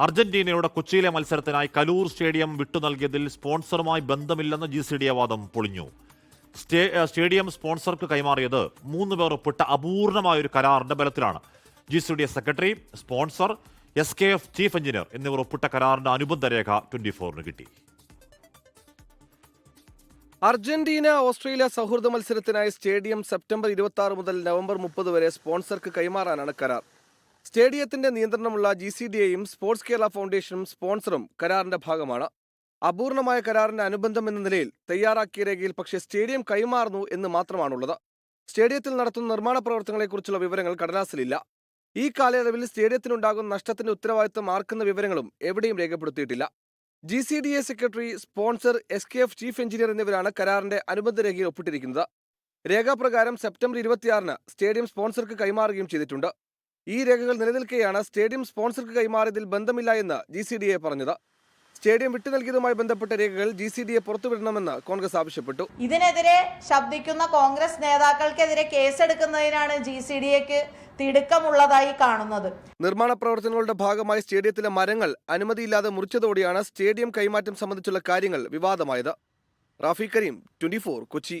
അർജന്റീനയുടെ കൊച്ചിയിലെ മത്സരത്തിനായി കലൂർ സ്റ്റേഡിയം വിട്ടു നൽകിയതിൽ സ്പോൺസറുമായി ബന്ധമില്ലെന്ന് ജി സി ഡി വാദം പൊളിഞ്ഞു. സ്റ്റേ- സ്റ്റേഡിയം സ്പോൺസർക്ക് കൈമാറിയത് മൂന്ന് പേർ ഒപ്പിട്ട അപൂർണമായ ഒരു കരാറിന്റെ ബലത്തിലാണ്. G C D A secretary sponsor S K F chief engineer എന്നിവർ ഒപ്പിട്ട കരാറിന്റെ അനുബന്ധ രേഖ ട്വന്റി ഫോറിന് കിട്ടി. അർജന്റീന ഓസ്ട്രേലിയ സൗഹൃദ മത്സരത്തിനായി സ്റ്റേഡിയം സെപ്റ്റംബർ ഇരുപത്തി മുതൽ നവംബർ മുപ്പത് വരെ സ്പോൺസർക്ക് കൈമാറാനാണ് കരാർ. സ്റ്റേഡിയത്തിന്റെ നിയന്ത്രണമുള്ള ജി സി ഡി എയും സ്പോർട്സ് കേരള ഫൗണ്ടേഷനും സ്പോൺസറും കരാറിന്റെ ഭാഗമാണ്. അപൂർണമായ കരാറിന്റെ അനുബന്ധം എന്ന നിലയിൽ തയ്യാറാക്കിയ രേഖയിൽ പക്ഷേ സ്റ്റേഡിയം കൈമാറുന്നു എന്ന് മാത്രമാണുള്ളത്. സ്റ്റേഡിയത്തിൽ നടത്തുന്ന നിർമ്മാണ പ്രവർത്തനങ്ങളെക്കുറിച്ചുള്ള വിവരങ്ങൾ കടലാസിലില്ല. ഈ കാലയളവിൽ സ്റ്റേഡിയത്തിനുണ്ടാകുന്ന നഷ്ടത്തിന്റെ ഉത്തരവാദിത്തം ആർക്കുന്ന വിവരങ്ങളും എവിടെയും രേഖപ്പെടുത്തിയിട്ടില്ല. G C D A secretary sponsor S K F chief engineer എന്നിവരാണ് കരാറിന്റെ അനുബന്ധ രേഖയിൽ ഒപ്പിട്ടിരിക്കുന്നത്. രേഖാപ്രകാരം സെപ്റ്റംബർ ഇരുപത്തിയാറിന് സ്റ്റേഡിയം സ്പോൺസർക്ക് കൈമാറുകയും ചെയ്തിട്ടുണ്ട്. ഈ രേഖകൾ നിലനിൽക്കെയാണ് സ്റ്റേഡിയം സ്പോൺസർക്ക് കൈമാറിയതിൽ ബന്ധമില്ല എന്ന് ജി സി ഡി എ പറഞ്ഞത്. സ്റ്റേഡിയം വിട്ടു നൽകിയതുമായി ബന്ധപ്പെട്ട രേഖകൾ ജി സി ഡി എ പുറത്തുവിടണമെന്ന് കോൺഗ്രസ് ആവശ്യപ്പെട്ടു. ഇതിനെതിരെ ശബ്ദിക്കുന്ന കോൺഗ്രസ് നേതാക്കൾക്കെതിരെ കേസെടുക്കുന്നതിനാണ് ജി സി ഡി എക്ക് തിടുക്കമുള്ളതായി കാണുന്നത്. നിർമ്മാണ പ്രവർത്തനങ്ങളുടെ ഭാഗമായി സ്റ്റേഡിയത്തിലെ മരങ്ങൾ അനുമതിയില്ലാതെ മുറിച്ചതോടെയാണ് സ്റ്റേഡിയം കൈമാറ്റം സംബന്ധിച്ചുള്ള കാര്യങ്ങൾ വിവാദമായത്. റാഫി കരീം ട്വന്റി കൊച്ചി.